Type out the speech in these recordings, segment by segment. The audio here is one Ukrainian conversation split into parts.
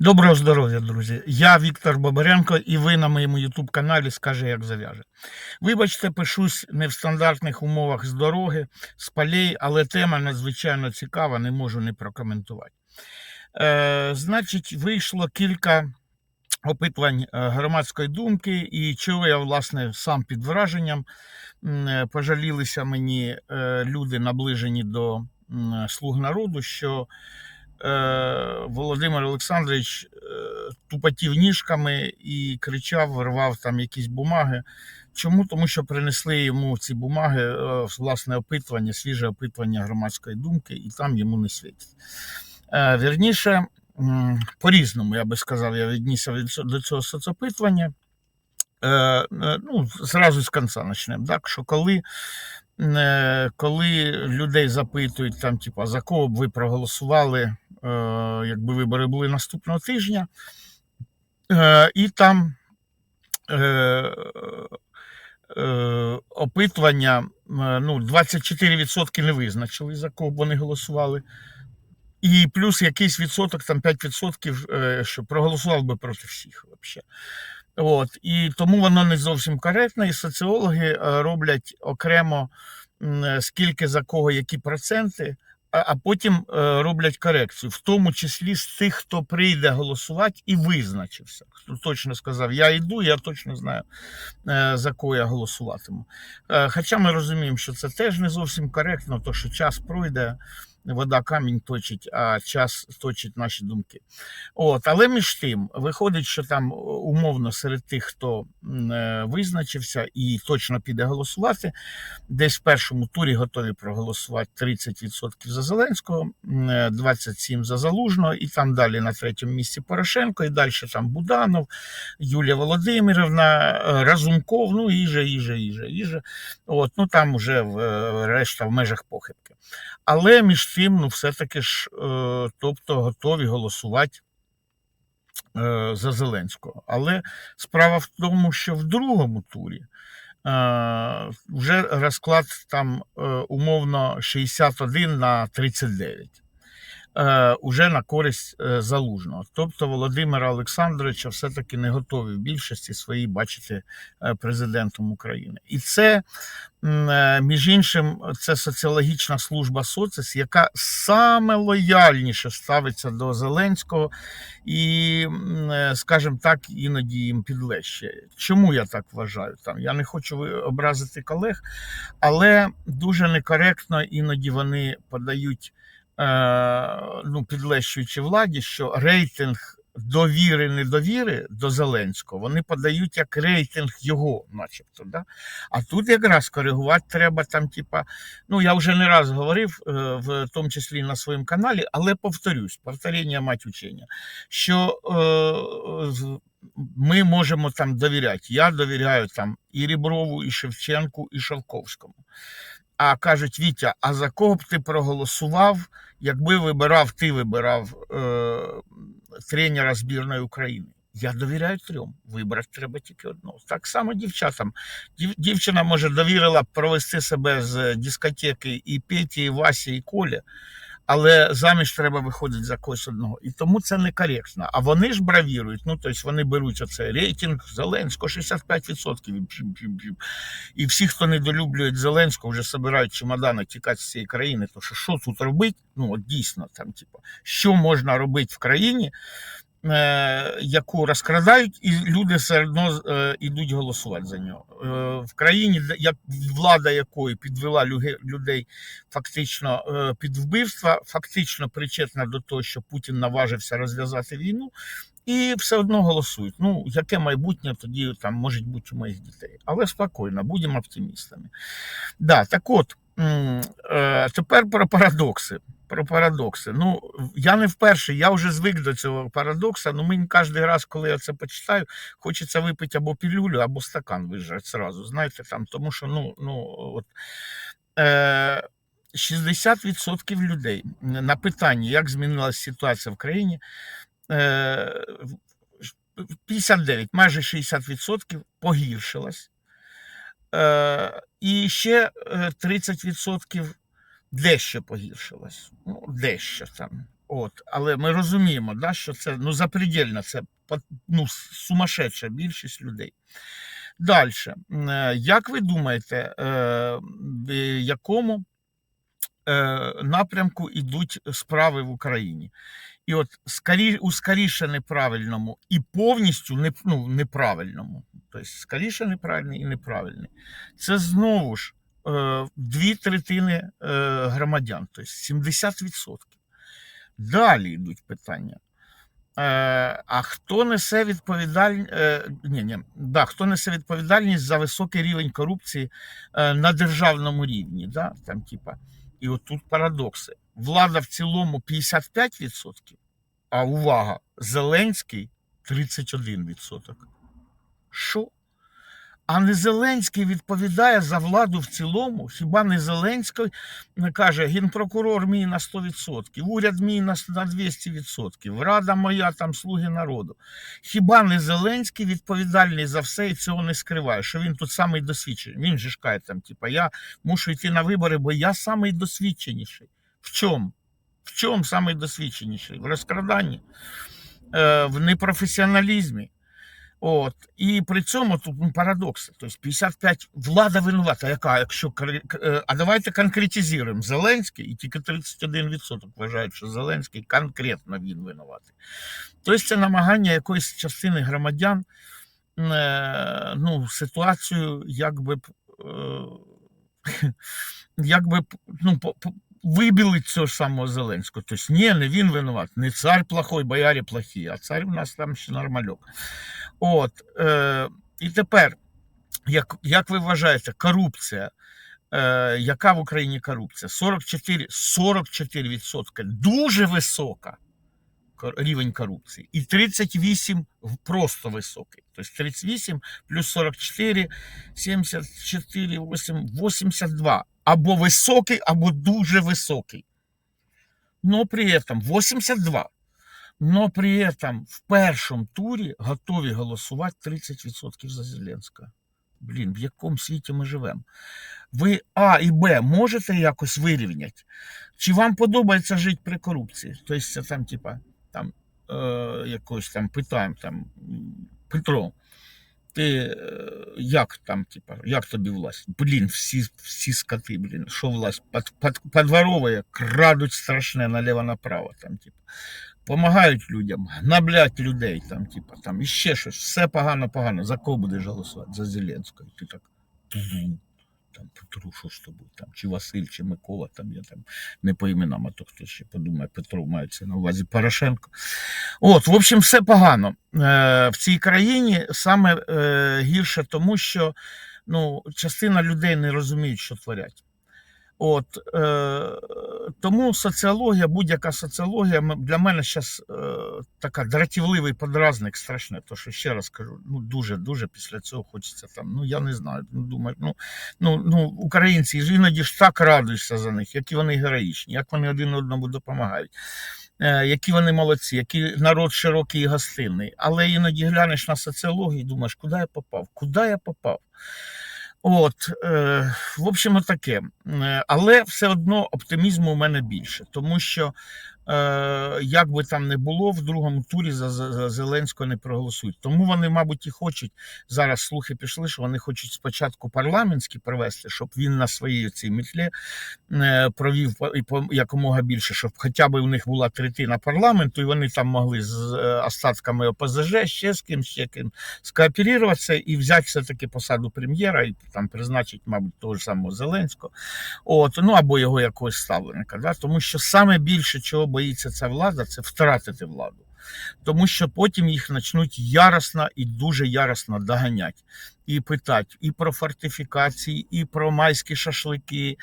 Доброго здоров'я, друзі! Я Віктор Бобаренко, і ви на моєму youtube каналі Скаже, як зав'яже. Вибачте, пишусь не в стандартних умовах з дороги, з полей, але тема надзвичайно цікава, не можу не прокоментувати. Е, значить, вийшло кілька опитувань е, громадської думки, і чого я, власне, сам під враженням. Е, Пожалілися мені е, люди, наближені до слуг народу, що Володимир Олександрович е, тупотів ніжками і кричав, рвав там якісь бумаги. Чому? Тому що принесли йому ці бумаги, е, власне опитування, свіже опитування громадської думки, і там йому не світить. Е, Вірніше, по-різному, я би сказав, я віднісся до цього соцопитування. Е, е, Ну, зразу з кінця почнемо. Так, що коли е, коли людей запитують, там, типу, за кого б ви проголосували, е, якби вибори були наступного тижня, е, і там е, е, опитування, е, ну, 24% не визначили, за кого б вони голосували. І плюс якийсь відсоток, там 5%, е, що проголосував би проти всіх. Вообще. От, і тому воно не зовсім коректно, і соціологи е, роблять окремо е, скільки за кого які проценти, а, потім е, роблять корекцію, в тому числі з тих, хто прийде голосувати і визначився. Хто точно сказав, я йду, я точно знаю, е, за кого я голосуватиму. Е, Хоча ми розуміємо, що це теж не зовсім коректно, то що час пройде. Вода камінь точить, а час точить наші думки. От, але між тим, виходить, що там е, умовно серед тих, хто е, визначився і точно піде голосувати, десь в першому турі готові проголосувати 30% за Зеленського, е, 27% за Залужного, і там далі на третьому місці Порошенко, і далі там Буданов, Юлія Володимирівна, е, Разумков, ну і же, і же, і же, і же. От, ну там вже е, решта в межах похибки. Але між тим, ну, все-таки ж, е, тобто готові голосувати е, за Зеленського. Але справа в тому, що в другому турі е, вже розклад там умовно 61 на 39. Е, уже на користь е, залужного. Тобто Володимира Олександровича все-таки не готові в більшості своїй бачити е, президентом України. І це, між іншим, це соціологічна служба соціс, яка саме лояльніше ставиться до Зеленського і, скажімо так, іноді їм підлещає. Чому я так вважаю? Там я не хочу образити колег, але дуже некоректно іноді вони подають ну, підлещуючи владі, що рейтинг довіри недовіри до Зеленського вони подають як рейтинг його, начебто. Да? А тут якраз коригувати треба там, типа, ну я вже не раз говорив, е, в тому числі на своєму каналі, але повторюсь, повторення мать учення, що е, ми можемо там довіряти. Я довіряю там і Ріброву, і Шевченку, і Шовковському. А кажуть, Вітя, а за кого б ти проголосував, якби вибирав, ти вибирав е, тренера збірної України? Я довіряю трьом. Вибрати треба тільки одного. Так само дівчатам. Дів, дівчина може довірила провести себе з дискотеки і Петі, і Васі, і Колі, але заміж треба виходити за когось одного. І тому це некоректно. А вони ж бравірують. Ну, тобто вони беруть оце рейтинг Зеленського 65%. І, всі, хто недолюблюють Зеленського, вже собирають чемодани тікати з цієї країни. То що, що тут робити? Ну, от дійсно, там, типу, що можна робити в країні, яку розкрадають, і люди все одно е, йдуть голосувати за нього. Е, в країні, влада якої підвела людей фактично е, під вбивства, фактично причетна до того, що Путін наважився розв'язати війну. І все одно голосують. Ну, яке майбутнє тоді там може бути у моїх дітей. Але спокійно, будемо оптимістами. Да, так от, е, тепер про парадокси. Про парадокси. Ну, я не вперше, я вже звик до цього парадокса. Ну, мені кожен раз, коли я це почитаю, хочеться випити або пілюлю, або стакан вижрати зразу. Знаєте, там, тому що, ну, ну, от. Е, 60% людей на питання, як змінилася ситуація в країні, е, 59, майже 60% погіршилась. Е, і ще е, 30% дещо погіршилась. Ну, дещо там. От, але ми розуміємо, да, що це ну, запредельно, це ну, сумасшедша більшість людей. Далі, як ви думаєте, е, в якому е, напрямку йдуть справи в Україні? І от у скоріше неправильному і повністю ну, неправильному, тобто скоріше неправильний і неправильний, це знову ж е, дві третини е, громадян, тобто 70%. Далі йдуть питання. Е, а хто несе відповідальність, е, ні, ні, да, хто несе відповідальність за високий рівень корупції е, на державному рівні? Да? Там, типа, і от тут парадокси. Влада в цілому 55%, а увага, Зеленський 31%. Що? А не Зеленський відповідає за владу в цілому. Хіба не Зеленський не каже, генпрокурор мій на 100%, уряд мій на 200%, рада моя там слуги народу. Хіба не Зеленський відповідальний за все і цього не скриває, що він тут самий досвідчений. Він же каже там, типа, я мушу йти на вибори, бо я самий досвідченіший. В чому? В чому самий досвідченіший? В розкраданні, е, в непрофесіоналізмі. От. І при цьому тут ну, парадокс. Тобто 55 влада винувата, яка, якщо е, а давайте конкретизуємо Зеленський, і тільки 31% вважають, що Зеленський конкретно він винуватий. Тобто це намагання якоїсь частини громадян е, ну, ситуацію якби е, якби ну, вибілить цього самого Зеленського. Тобто, ні, не він винуват, не цар плохой, боярі плохі, а цар у нас там ще нормальок. От, е, і тепер, як, як ви вважаєте, корупція, е, яка в Україні корупція? 44, 44% дуже висока рівень корупції, і 38 в- просто високий. Тобто 38 плюс 44, 74, 8, 82. Або високий, або дуже високий. Но при этом 82. Но при этом в першому турі готові голосувати 30% за Зеленського. Блін, в якому світі ми живемо? Ви А і Б можете якось вирівняти? Чи вам подобається жити при корупції? Тобто це там, типа, там, е, якось там питаємо, там, Петро, ти е, як там, типа, як тобі власть? Блін, всі, всі скоти, блін, що власть? Под, под, подворовує, крадуть страшне наліво-направо, там, типа. Помагають людям, гнаблять людей, там, типа, там, іще щось, все погано-погано. За кого будеш голосувати? За Зеленського. Ти так. Там, Петру, що з тобою, там, чи Василь, чи Микола, там, я там не по іменам, а то хто ще подумає, Петро мається на увазі Порошенко. От, в общем, все погано е, в цій країні саме е, гірше тому, що ну, частина людей не розуміють, що творять. От, е, тому соціологія, будь-яка соціологія для мене зараз е, така дратівливий подразник страшне. То що ще раз кажу, ну дуже дуже після цього хочеться там. Ну я не знаю. Ну думаю, ну, ну, ну українці ж іноді ж так радуєшся за них, які вони героїчні, як вони один одному допомагають. е, Які вони молодці, який народ широкий і гостинний. Але іноді глянеш на соціологію і думаєш, куди я попав? Куди я попав? От, е, в общем, таке. Е, Але все одно оптимізму у мене більше, тому що як би там не було, в другому турі за, Зеленського не проголосують. Тому вони, мабуть, і хочуть зараз слухи пішли, що вони хочуть спочатку парламентські провести, щоб він на своїй цій мітлі е, провів якомога більше, щоб хоча б у них була третина парламенту, і вони там могли з е, остатками ОПЗЖ, ще з ким, ще ким скооперуватися і взяти все-таки посаду прем'єра і там призначити, мабуть, того ж самого Зеленського, от, ну або його якогось ставленика. Да? Тому що саме більше чого боїться ця влада, це втратити владу. Тому що потім їх почнуть яростно і дуже яростно доганяти. І питати і про фортифікації, і про майські шашлики,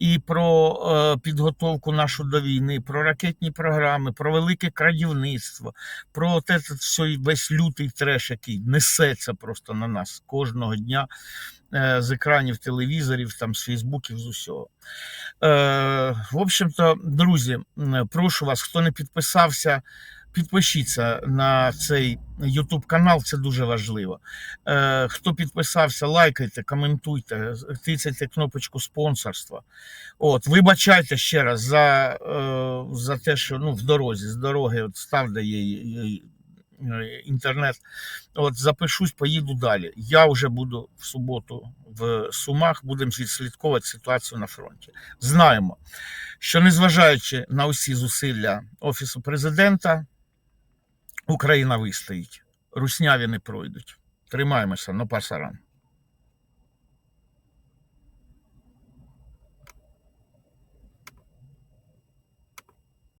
і про е, підготовку нашу до війни, про ракетні програми, про велике крадівництво, про этот все, весь лютий треш, який несеться просто на нас кожного дня е, з екранів телевізорів, там, з Фейсбуків, з усього. Е, в общем-то, друзі, прошу вас, хто не підписався Підпишіться на цей YouTube канал, це дуже важливо. Е, Хто підписався, лайкайте, коментуйте, тицяйте кнопочку спонсорства. От, вибачайте ще раз за, е, за те, що ну, в дорозі, з дороги от став де е, інтернет. От запишусь, поїду далі. Я вже буду в суботу в Сумах, будемо відслідковувати ситуацію на фронті. Знаємо, що незважаючи на усі зусилля Офісу президента, Україна вистоїть. Русняві не пройдуть. Тримаємося, но пасаран.